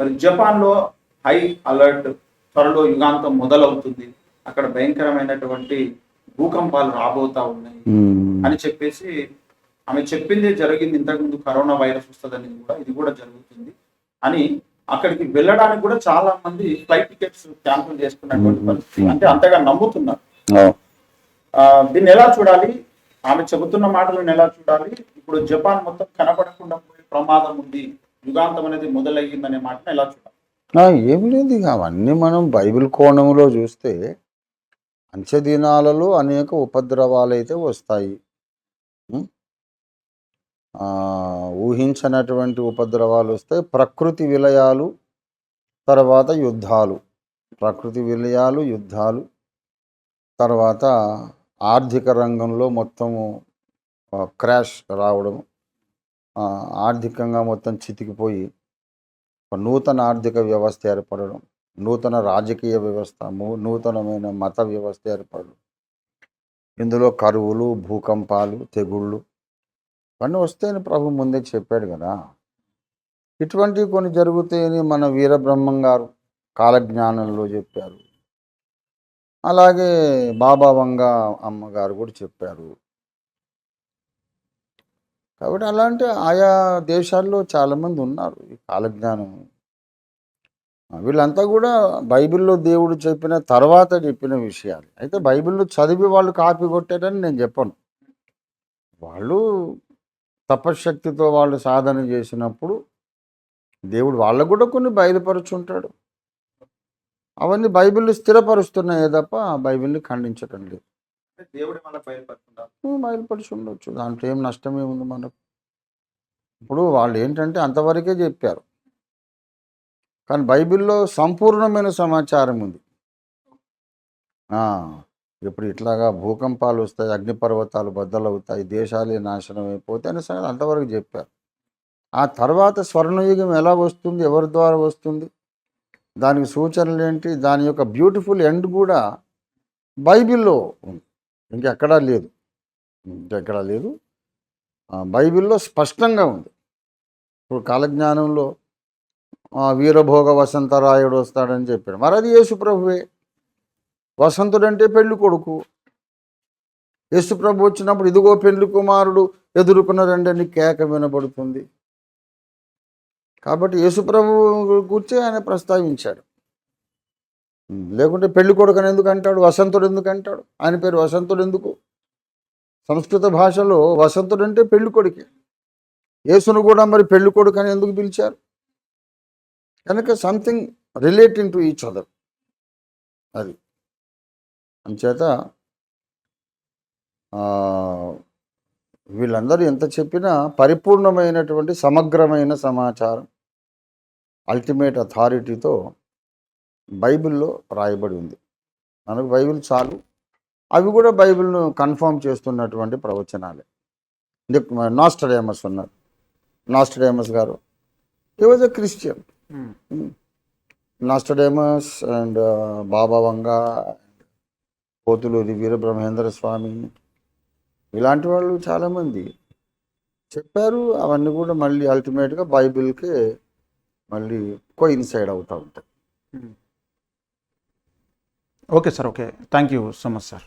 మరి జపాన్లో high alert త్వరలో యుగాంతం మొదలవుతుంది అక్కడ భయంకరమైనటువంటి భూకంపాలు రాబోతా ఉన్నాయి అని చెప్పేసి ఆమె చెప్పింది జరిగింది ఇంతకుముందు కరోనా వైరస్ వస్తుంది కూడా ఇది కూడా జరుగుతుంది అని అక్కడికి వెళ్ళడానికి కూడా చాలా మంది ఫ్లైట్ టికెట్స్ క్యాన్సిల్ చేసుకున్నటువంటి పరిస్థితి అంటే అంతగా నమ్ముతున్నారు దీన్ని ఎలా చూడాలి ఆమె చెబుతున్న మాటలను ఎలా చూడాలి ఇప్పుడు జపాన్ మొత్తం కనపడకుండా పోయే ప్రమాదం ఉంది యుగాంతం అనేది మొదలయ్యిందనే మాటను ఎలా చూడాలి ఏమి లేదు ఇక అవన్నీ మనం బైబిల్ కోణంలో చూస్తే అంచదినాలలో అనేక ఉపద్రవాలు అయితే వస్తాయి ఊహించనటువంటి ఉపద్రవాలు వస్తాయి ప్రకృతి విలయాలు తర్వాత యుద్ధాలు ప్రకృతి విలయాలు యుద్ధాలు తర్వాత ఆర్థిక రంగంలో మొత్తము క్రాష్ రావడం ఆర్థికంగా మొత్తం చితికిపోయి ఒక నూతన ఆర్థిక వ్యవస్థ ఏర్పడడం నూతన రాజకీయ వ్యవస్థ నూతనమైన మత వ్యవస్థ ఏర్పడడం ఇందులో కరువులు భూకంపాలు తెగుళ్ళు ఇవన్నీ వస్తాయని ప్రభు ముందే చెప్పాడు కదా ఇటువంటివి కొన్ని జరుగుతాయని మన వీరబ్రహ్మం గారు కాలజ్ఞానంలో చెప్పారు అలాగే బాబా వంగ అమ్మగారు కూడా చెప్పారు కాబట్టి అలాంటి ఆయా దేశాల్లో చాలామంది ఉన్నారు ఈ కాలజ్ఞానం వీళ్ళంతా కూడా బైబిల్లో దేవుడు చెప్పిన తర్వాత చెప్పిన విషయాలు అయితే బైబిల్లో చదివి వాళ్ళు కాపీ కొట్టారని నేను చెప్పను వాళ్ళు తపశ్శక్తితో వాళ్ళు సాధన చేసినప్పుడు దేవుడు వాళ్ళకు కూడా కొన్ని బయలుపరుచుంటాడు అవన్నీ బైబిల్ స్థిరపరుస్తున్నాయే తప్ప బైబిల్ని ఖండించటం లేదు దేవుడే ఉండొచ్చు దాంట్లో ఏం నష్టమే ఉంది మనకు ఇప్పుడు వాళ్ళు ఏంటంటే అంతవరకే చెప్పారు కానీ బైబిల్లో సంపూర్ణమైన సమాచారం ఉంది ఇప్పుడు ఇట్లాగా భూకంపాలు వస్తాయి అగ్నిపర్వతాలు బద్దలవుతాయి దేశాలే నాశనం అయిపోతాయి అనే సంగతి అంతవరకు చెప్పారు ఆ తర్వాత స్వర్ణయుగం ఎలా వస్తుంది ఎవరి ద్వారా వస్తుంది దానికి సూచనలు ఏంటి దాని యొక్క బ్యూటిఫుల్ ఎండ్ కూడా బైబిల్లో ఉంది ఇంకెక్కడా లేదు ఇంకెక్కడా లేదు బైబిల్లో స్పష్టంగా ఉంది ఇప్పుడు కాలజ్ఞానంలో వీరభోగ వసంతరాయుడు వస్తాడని చెప్పాడు మరి అది యేసుప్రభువే అంటే పెళ్లి కొడుకు యేసుప్రభు వచ్చినప్పుడు ఇదిగో పెళ్లి కుమారుడు ఎదుర్కొన్నారండని కేక వినబడుతుంది కాబట్టి యేసుప్రభు కూర్చే ఆయన ప్రస్తావించాడు లేకుంటే పెళ్లి కొడుకుని ఎందుకు అంటాడు వసంతుడు ఎందుకు అంటాడు ఆయన పేరు వసంతుడు ఎందుకు సంస్కృత భాషలో వసంతుడు అంటే పెళ్లి కొడుకే యేసును కూడా మరి పెళ్లి కొడుకు అని ఎందుకు పిలిచారు కనుక something relating to each other అది అంచేత వీళ్ళందరూ ఎంత చెప్పినా పరిపూర్ణమైనటువంటి సమగ్రమైన సమాచారం అల్టిమేట్ అథారిటీతో బైబిల్లో రాయబడి ఉంది మనకు బైబిల్ చాలు అవి కూడా బైబిల్ను కన్ఫర్మ్ చేస్తున్నటువంటి ప్రవచనాలే నాస్టడేమస్ ఉన్నారు Nostradamus garu he was a Christian Nostradamus and Baba Vanga Potuluri Veerabrahmendra Swami ఇలాంటి వాళ్ళు చాలామంది చెప్పారు అవన్నీ కూడా మళ్ళీ అల్టిమేట్గా బైబిల్కి మళ్ళీ కో సైడ్ అవుతూ ఉంటాయి hmm. Okay, sir. Okay. Thank you so much, sir.